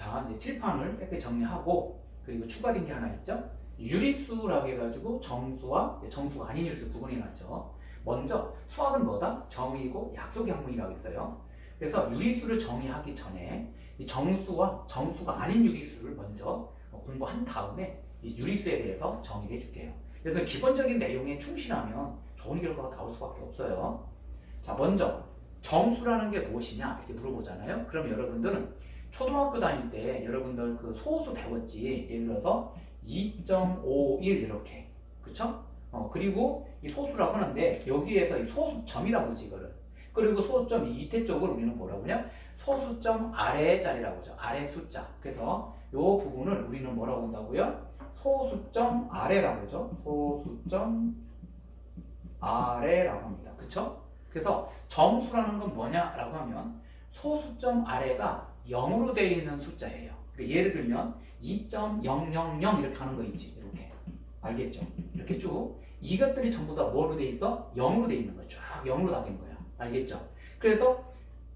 자, 이제 칠판을 깨끗이 정리하고 그리고 추가된 게 하나 있죠. 유리수라고 해가지고 정수와 정수가 아닌 유리수 구분해 놨죠. 먼저 수학은 뭐다? 정의고 약속의 학문이라고 있어요. 그래서 유리수를 정의하기 전에 이 정수와 정수가 아닌 유리수를 먼저 공부한 다음에 이 유리수에 대해서 정의를 해줄게요. 그래서 기본적인 내용에 충실하면 좋은 결과가 나올 수밖에 없어요. 자, 먼저 정수라는 게 무엇이냐 이렇게 물어보잖아요. 그럼 여러분들은 초등학교 다닐 때 여러분들 그 소수 배웠지. 예를 들어서 2.51 이렇게. 그쵸? 어, 그리고 이 소수라고 하는데 여기에서 이 소수점이라고 하지 이거를. 그리고 소수점 밑에 쪽을 우리는 뭐라고 하냐? 소수점 아래 자리라고 하죠. 아래 숫자. 그래서 이 부분을 우리는 뭐라고 한다고요? 소수점 아래라고 하죠. 소수점 아래라고 합니다. 그쵸? 그래서 정수라는 건 뭐냐라고 하면 소수점 아래가 0으로 되어 있는 숫자예요. 그러니까 예를 들면 2.000 이렇게 하는 거 있지. 이렇게. 알겠죠? 이렇게 쭉. 이것들이 전부 다 뭐로 돼 있어? 0으로 돼 있는 거야. 쫙 0으로 다 된 거야. 알겠죠? 그래서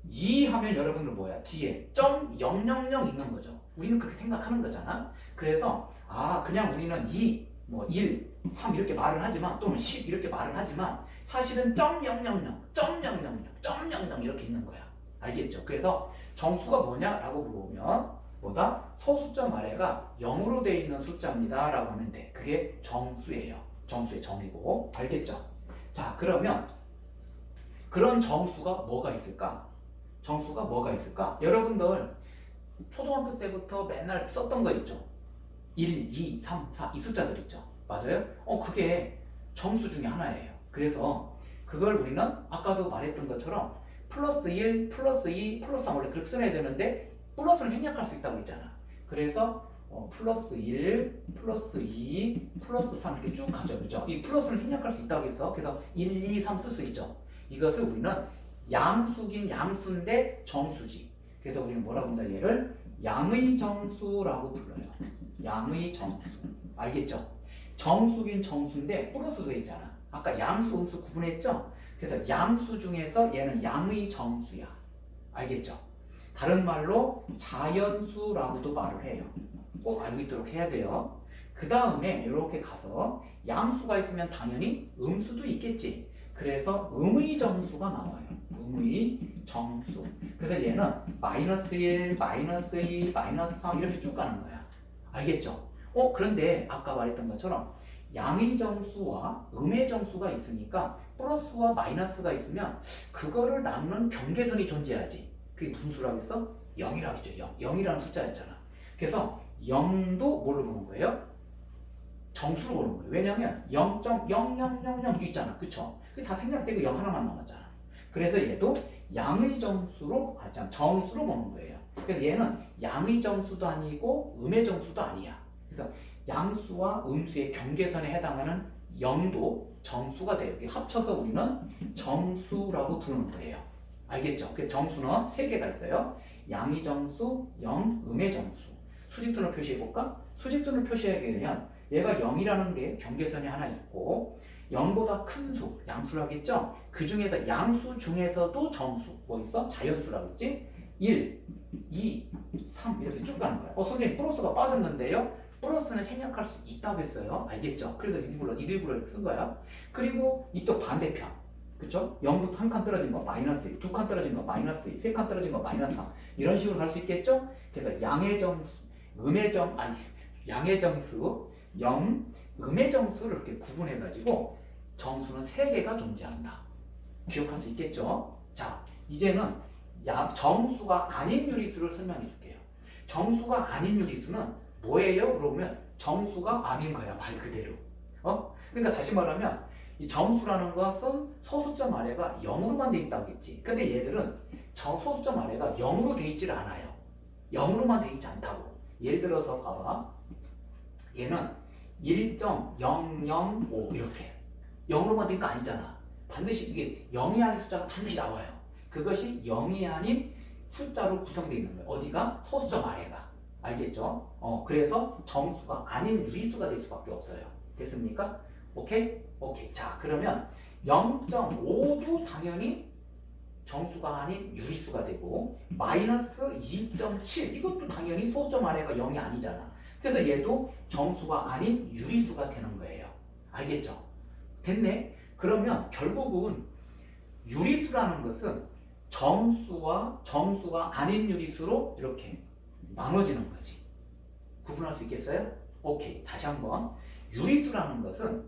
2 하면 여러분들 뭐야? 뒤에 점000 있는 거죠. 우리는 그렇게 생각하는 거잖아. 그래서 아, 그냥 우리는 2, 뭐 1, 3 이렇게 말을 하지만 또는 10 이렇게 말을 하지만 사실은 점 000, 점 000, 점00 이렇게 있는 거야. 알겠죠? 그래서 정수가 뭐냐라고 물어보면 뭐다? 소수점 아래가 0으로 되어 있는 숫자입니다. 라고 하면 돼. 그게 정수예요. 정수의 정이고. 알겠죠? 자, 그러면 그런 정수가 뭐가 있을까? 정수가 뭐가 있을까? 여러분들 초등학교 때부터 맨날 썼던 거 있죠? 1, 2, 3, 4 이 숫자들 있죠? 맞아요? 어, 그게 정수 중에 하나예요. 그래서 그걸 우리는 아까도 말했던 것처럼 플러스 1, 플러스 2, 플러스 3 원래 그렇게 써야 되는데 플러스를 생략할 수 있다고 했잖아. 그래서 어, 플러스 1, 플러스 2, 플러스 3 이렇게 쭉 가죠. 그죠? 이 플러스를 생략할 수 있다고 했어. 그래서 1, 2, 3 쓸 수 있죠. 이것을 우리는 양수긴 양수인데 정수지. 그래서 우리는 뭐라고 한다 얘를 양의 정수라고 불러요. 양의 정수. 알겠죠? 정수긴 정수인데 플러스 돼 있잖아. 아까 양수, 음수 구분했죠? 그래서 양수 중에서 얘는 양의 정수야. 알겠죠? 다른 말로 자연수라고도 말을 해요. 꼭 알고 있도록 해야 돼요. 그 다음에 이렇게 가서 양수가 있으면 당연히 음수도 있겠지. 그래서 음의 정수가 나와요. 음의 정수. 그래서 얘는 마이너스 1, 마이너스 2, 마이너스 3 이렇게 쭉 가는 거야. 알겠죠? 어, 그런데 아까 말했던 것처럼 양의 정수와 음의 정수가 있으니까 플러스와 마이너스가 있으면 그거를 나누는 경계선이 존재하지. 그게 무슨 수라고 했어? 0이라고 했죠. 0. 0이라는 숫자였잖아. 그래서 0도 뭘로 보는 거예요? 정수로 보는 거예요. 왜냐면 0.0000 있잖아. 그쵸? 그게 다 생략되고 0 하나만 남았잖아. 그래서 얘도 양의 정수로, 아, 참, 정수로 보는 거예요. 그래서 얘는 양의 정수도 아니고 음의 정수도 아니야. 그래서 양수와 음수의 경계선에 해당하는 0도 정수가 돼요. 합쳐서 우리는 정수라고 부르는 거예요. 알겠죠? 그 정수는 세 개가 있어요. 양의 정수, 영, 음의 정수. 수직선을 표시해 볼까? 수직선을 표시하게 되면 얘가 0이라는 게 경계선이 하나 있고 0보다 큰 수, 양수를 하겠죠? 그 중에서 양수 중에서도 정수, 뭐 있어? 자연수라고 했지? 1, 2, 3 이렇게 쭉 가는 거야. 어, 선생님 플러스가 빠졌는데요? 플러스는 생략할 수 있다고 했어요. 알겠죠? 그래서 일부러, 일부러 이렇게 쓴 거야. 그리고 이 또 반대편. 그쵸? 0부터 한 칸 떨어진 거 마이너스 2, 두칸 떨어진 거 마이너스 2, 세칸 떨어진 거 마이너스 3 이런 식으로 갈 수 있겠죠? 그래서 양의 정수, 음의 정, 아니 양의 정수, 영, 음의 정수를 이렇게 구분해가지고 정수는 세 개가 존재한다. 기억할 수 있겠죠? 자, 이제는 야, 정수가 아닌 유리수를 설명해 줄게요. 정수가 아닌 유리수는 뭐예요? 물어보면 정수가 아닌 거야, 말 그대로. 어? 그러니까 다시 말하면 이 정수라는 것은 소수점 아래가 0으로만 돼 있다고 했지. 근데 얘들은 저 소수점 아래가 0으로 돼 있질 않아요. 0으로만 돼 있지 않다고. 예를 들어서 봐봐. 얘는 1.005 이렇게. 0으로만 된 거 아니잖아. 반드시 이게 0이 아닌 숫자가 반드시 나와요. 그것이 0이 아닌 숫자로 구성되어 있는 거예요. 어디가? 소수점. 알겠죠? 어, 그래서 정수가 아닌 유리수가 될 수밖에 없어요. 됐습니까? 오케이? 오케이. 자, 그러면 0.5도 당연히 정수가 아닌 유리수가 되고 마이너스 2.7 이것도 당연히 소수점 아래가 0이 아니잖아. 그래서 얘도 정수가 아닌 유리수가 되는 거예요. 알겠죠? 됐네? 그러면 결국은 유리수라는 것은 정수와 정수가 아닌 유리수로 이렇게 나눠지는 거지. 구분할 수 있겠어요? 오케이. 다시 한번. 유리수라는 것은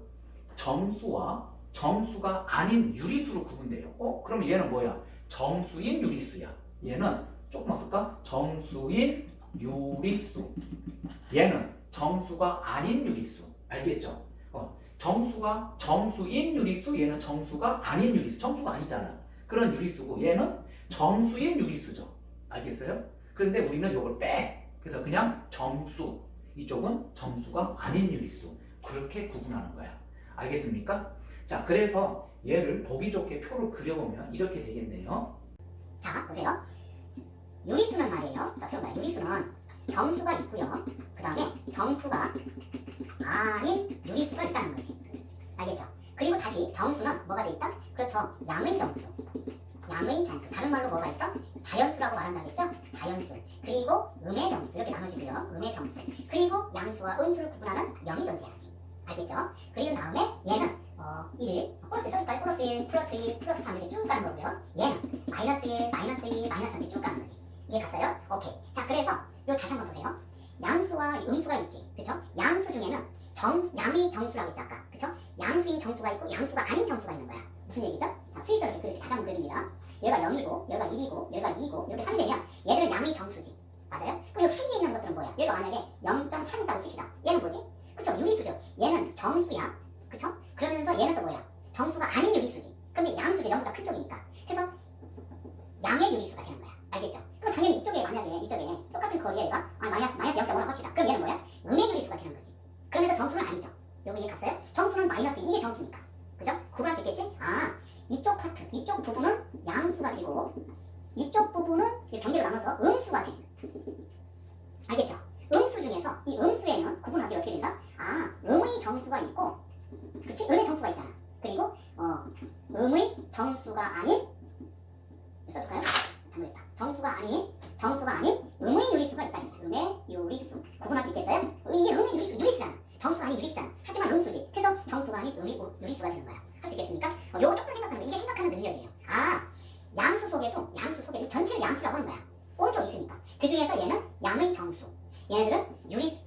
정수와 정수가 아닌 유리수로 구분돼요. 어? 그럼 얘는 뭐야? 정수인 유리수야. 얘는 조금만 쓸까? 정수인 유리수. 얘는 정수가 아닌 유리수. 알겠죠? 어, 정수가 정수인 유리수, 얘는 정수가 아닌 유리수. 정수가 아니잖아. 그런 유리수고 얘는 정수인 유리수죠. 알겠어요? 그런데 우리는 이걸 빼. 그래서 그냥 정수. 이쪽은 정수가 아닌 유리수. 그렇게 구분하는 거야. 알겠습니까? 자, 그래서 얘를 보기 좋게 표를 그려보면 이렇게 되겠네요. 자, 보세요. 유리수는 말이에요. 자, 들어봐요. 유리수는 정수가 있고요. 그 다음에 정수가 아닌 유리수가 있다는 거지. 알겠죠? 그리고 다시 정수는 뭐가 돼 있다? 그렇죠. 양의 정수. 양의 정수. 다른 말로 뭐가 있어? 자연수라고 말한다겠죠? 자연수. 그리고 음의 정수. 이렇게 나눠지고요. 음의 정수. 그리고 양수와 음수를 구분하는 영이 존재하지. 알겠죠? 그리고 다음에 얘는 어, 1, 플러스 1 써줄까요? 플러스 1, 플러스 2, 플러스 3 이렇게 쭉 가는 거고요. 얘는 마이너스 1, 마이너스 2, 마이너스 3 이렇게 쭉 가는 거지. 이해 갔어요? 오케이. 자, 그래서 요 다시 한번 보세요. 양수와 음수가 있지. 그쵸? 양수 중에는 정, 양의 정수라고 있죠, 아까. 그쵸? 양수인 정수가 있고 양수가 아닌 정수가 있는 거야. 무슨 얘기죠? 자, 때 다시 한번 그려줍니다. 얘가 0이고, 얘가 1이고, 얘가 2고, 이렇게 3이 되면 얘들은 양의 정수지. 맞아요? 그럼 이 사이에 있는 것들은 뭐야? 얘가 만약에 0.3 있다고 칩시다. 얘는 뭐지? 그쵸? 유리수죠. 얘는 정수야. 그쵸? 그러면서 얘는 또 뭐야? 정수가 아닌 유리수지. 근데 양수도 전부 다 큰 쪽이니까. 그래서 양의 유리수가 되는 거야. 알겠죠? 그럼 당연히 이쪽에 만약에 이쪽에 똑같은 거리에 얘가 아, 마이너스 마이너스 0.5라고 합시다. 그럼 얘는 뭐야? 음의 유리수가 되는 거지. 그러면서 정수는 아니죠. 여기 이해 갔어요? 정수는 마이너스 이게 정수니까. 그죠? 구분할 수 있겠지? 아, 이쪽 파트, 이쪽 부분은 양수가 되고 이쪽 부분은 이 경계로 나눠서 음수가 돼. 알겠죠? 음수 중에서 이 음수에는 구분하기 어떻게 된다? 아, 음의 정수가 있고 그치? 음의 정수가 있잖아. 그리고 어, 음의 정수가 아닌 써줄까요? 잘못했다. 정수가 아닌 정수가 아닌 음의 유리수가 거지. 음의 유리수. 구분할 수 있겠어요? 이게 음의 유리수, 유리수잖아. 정수가 아닌 유리수잖아. 하지만 음수지. 그래서 정수가 아닌 음의 우- 유리수가 되는 거야. 할 수 있겠습니까? 어, 요거 조금 생각하는 거. 이게 생각하는 능력이에요. 아, 양수 속에도 양수 속에 이 전체를 양수라고 하는 거야. 오른쪽에 있으니까. 그 중에서 얘는 양의 정수. 얘네들은 유리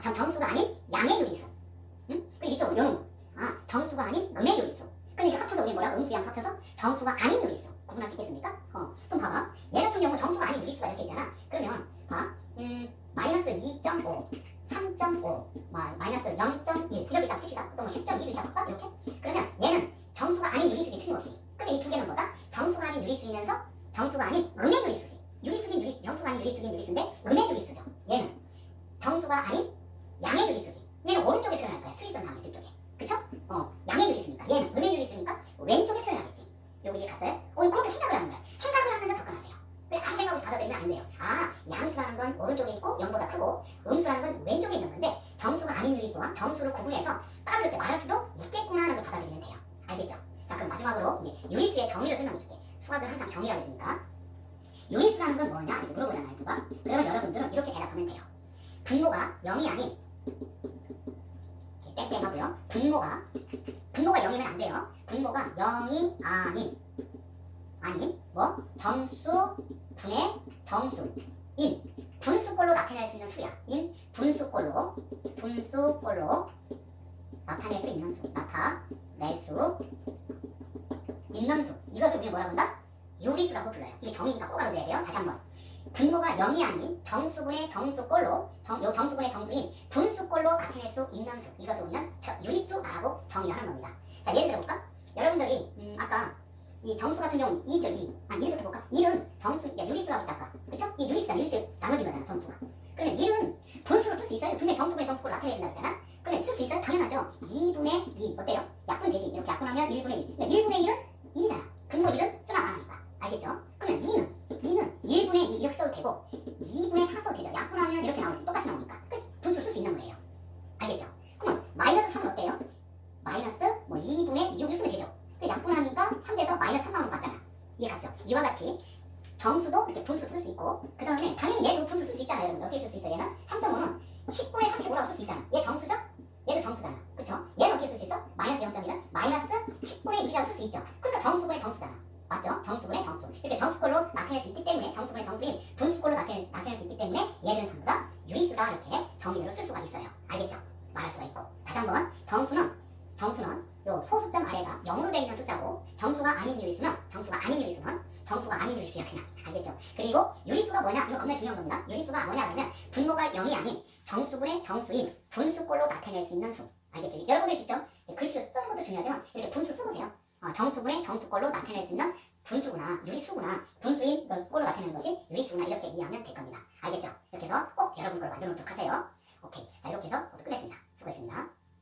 정, 정수가 아닌 양의 유리수. 응? 그리고 이쪽은 요놈. 아, 정수가 아닌 음의 유리수. 근데 이거 합쳐서 우리 뭐라? 음수 양 합쳐서 정수가 아닌 유리수. 구분할 수 있겠습니까? 어, 그럼 봐봐. 얘 같은 경우 정수가 아닌 유리수가 이렇게 있잖아. 그러면 봐. 음, 마이너스 2.5, 3.5, 마, 마이너스 0.1 이렇게 딱 칩시다. 또뭐 10.1 이렇게 할까? 이렇게. 그러면 얘는 정수가 아닌 유리수지 틀림없이. 근데 이 두 개는 뭐다? 정수가 아닌 유리수이면서 정수가 아닌 음의 유리수지. 유리수긴 유리수, 정수가 아닌 유리수긴 유리수인데 음의 유리수죠. 얘는 정수가 아닌 양의 유리수지. 얘는 오른쪽에 표현할 거야. 수리선 다음에 뒤쪽에. 그쵸? 어, 양의 유리수니까. 얘는 음의 유리수니까 왼쪽에 표현하겠지. 여기 이제 갔어요? 어, 그렇게 생각을 하는 거야. 생각을 하면서 접근하세요. 왜 받아들이면 안 돼요. 아, 양수라는 건 오른쪽에 있고 0보다 크고 음수라는 건 왼쪽에 있는 건데 정수가 아닌 유리수와 정수를 구분해서 따로 이렇게 말할 수도 있겠구나라는 걸 받아들이면 돼요. 알겠죠? 자, 그럼 마지막으로 이제 유리수의 정의를 설명해 줄게. 수학은 항상 정의라고 했으니까. 유리수라는 건 뭐냐? 이렇게 물어보잖아요, 누가. 그러면 여러분들은 이렇게 대답하면 돼요. 분모가 0이 아닌 이렇게 땡땡 하고요. 분모가 분모가 0이면 안 돼요. 분모가 0이 아닌 아닌 뭐 정수 분의 정수인 분수꼴로 나타낼 수 있는 수야. 인 분수꼴로 분수꼴로 나타낼 수 있는 수. 나타낼 수 있는 수. 이것을 우리가 뭐라고 한다? 유리수라고 불러요. 이게 정의니까 꼭 알아둬야 돼요. 다시 한번. 분모가 0이 아닌 정수분의 정수꼴로 정, 요 정수분의 정수인 분수꼴로 나타낼 수 있는 수. 이것을 우리는 저- 유리수라고 정의를 하는 겁니다. 자, 예를 들어볼까? 여러분들이 음, 아까 이 정수 같은 경우 2죠 2. 아 1부터 볼까? 1은 정수, 야 유리수라고 했지 아까. 그쵸? 이 유리수야 유리수 나눠진 거잖아 정수가. 그러면 1은 분수로 쓸 수 있어요. 분명히 정수분의 정수꼴로 나타내야 된다고 했잖아. 그러면 쓸 수 있어요? 당연하죠. 2분의 2 어때요? 약분 되지. 이렇게 약분하면 1분의 1. 그러니까 1분의 1은 이와 같이 정수도 이렇게 분수 쓸수 있고 그 다음에 당연히 얘도 분수 쓸 수 있잖아요 여러분 어떻게 쓸 수 있어 얘는 3.5는 19에 35라고 쓸 수 있잖아 얘 정수죠? 얘도 정수잖아 그쵸? 얘는 어떻게 쓸 수 있어? 마이너스 0.1은 마이너스 10분의 1이라고 쓸 수 있죠 그러니까 정수분의 정수잖아 맞죠? 정수분의 정수 이렇게 정수꼴로 나타낼 수 있기 때문에 정수분의 정수인 분수 그러면 분모가 0이 아닌 정수분의 정수인 분수꼴로 나타낼 수 있는 수. 알겠죠? 여러분들 직접 글씨를 쓰는 것도 중요하지만 이렇게 분수 써보세요. 어, 정수분의 정수꼴로 나타낼 수 있는 분수구나, 유리수구나, 분수인 그 꼴로 나타내는 것이 유리수구나 이렇게 이해하면 될 겁니다. 알겠죠? 이렇게 해서 꼭 여러분 걸 만들어 놓도록 하세요. 오케이. 자 이렇게 해서 모두 끝냈습니다. 수고했습니다.